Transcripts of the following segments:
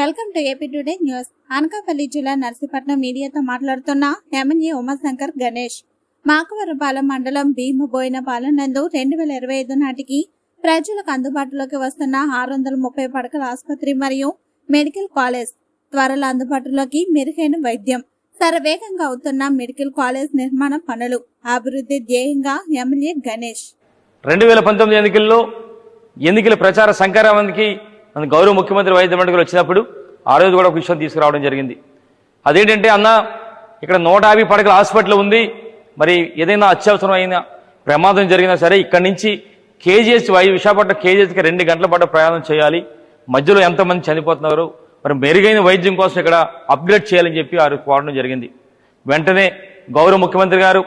Welcome to AP today news. Anakapalli జిల్లా నర్సీపట్నం మీడియాతో మాట్లాడుతున్న ఎమ్మెల్యే ఉమాశంకర్ గణేష్. మాకవరపాలెం మండలం భీమబోయినపాలెం నందు రెండు వేల ఇరవై ఐదు నాటికి ప్రజలకు అందుబాటులోకి వస్తున్న ఆరు వందల ముప్పై పడకల ఆసుపత్రి మరియు మెడికల్ కాలేజ్ త్వరలో అందుబాటులోకి మెరుగైన వైద్యం శరవేగంగా అవుతున్న మెడికల్ కాలేజ్ నిర్మాణ పనులు అభివృద్ధి ధ్యేయంగా ఎమ్మెల్యే గణేష్. రెండు వేల పంతొమ్మిది ఎన్నికల్లో ఎన్నికల ప్రచార సంక్రాంతికి గౌరవ ముఖ్యమంత్రి వైద్య మండలికి వచ్చినప్పుడు ఆ రోజు కూడా ఒక విషయం తీసుకురావడం జరిగింది. అదేంటంటే అన్న ఇక్కడ నూట యాభై పడకల హాస్పిటల్ ఉంది. మరి ఏదైనా అత్యవసరమైన ప్రమాదం జరిగినా సరే ఇక్కడి నుంచి కేజీఎస్ వై విశాఖపట్నం కేజీఎస్కి రెండు గంటల పాటు ప్రయాణం చేయాలి. మధ్యలో ఎంతమంది చనిపోతున్నారు? మరి మెరుగైన వైద్యం కోసం ఇక్కడ అప్గ్రేడ్ చేయాలని చెప్పి వారు కోరడం జరిగింది. వెంటనే గౌరవ ముఖ్యమంత్రి గారు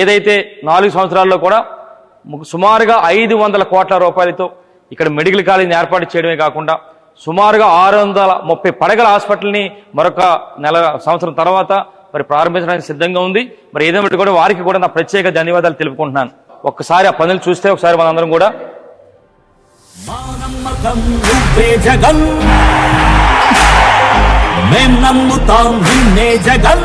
ఏదైతే నాలుగు సంవత్సరాల్లో కూడా సుమారుగా ఐదు వందల కోట్ల రూపాయలతో ఇక్కడ మెడికల్ కాలేజీని ఏర్పాటు చేయడమే కాకుండా సుమారుగా ఆరు వందల ముప్పై పడగల హాస్పిటల్ని మరొక నెల సంవత్సరం తర్వాత మరి ప్రారంభించడానికి సిద్ధంగా ఉంది. మరి ఏదేమిటి కూడా వారికి కూడా నా ప్రత్యేక ధన్యవాదాలు తెలుపుకుంటున్నాను. ఒక్కసారి ఆ పనులు చూస్తే ఒకసారి మనందరం కూడా జగన్ మేం నమ్ముతాం నిన్నే జగన్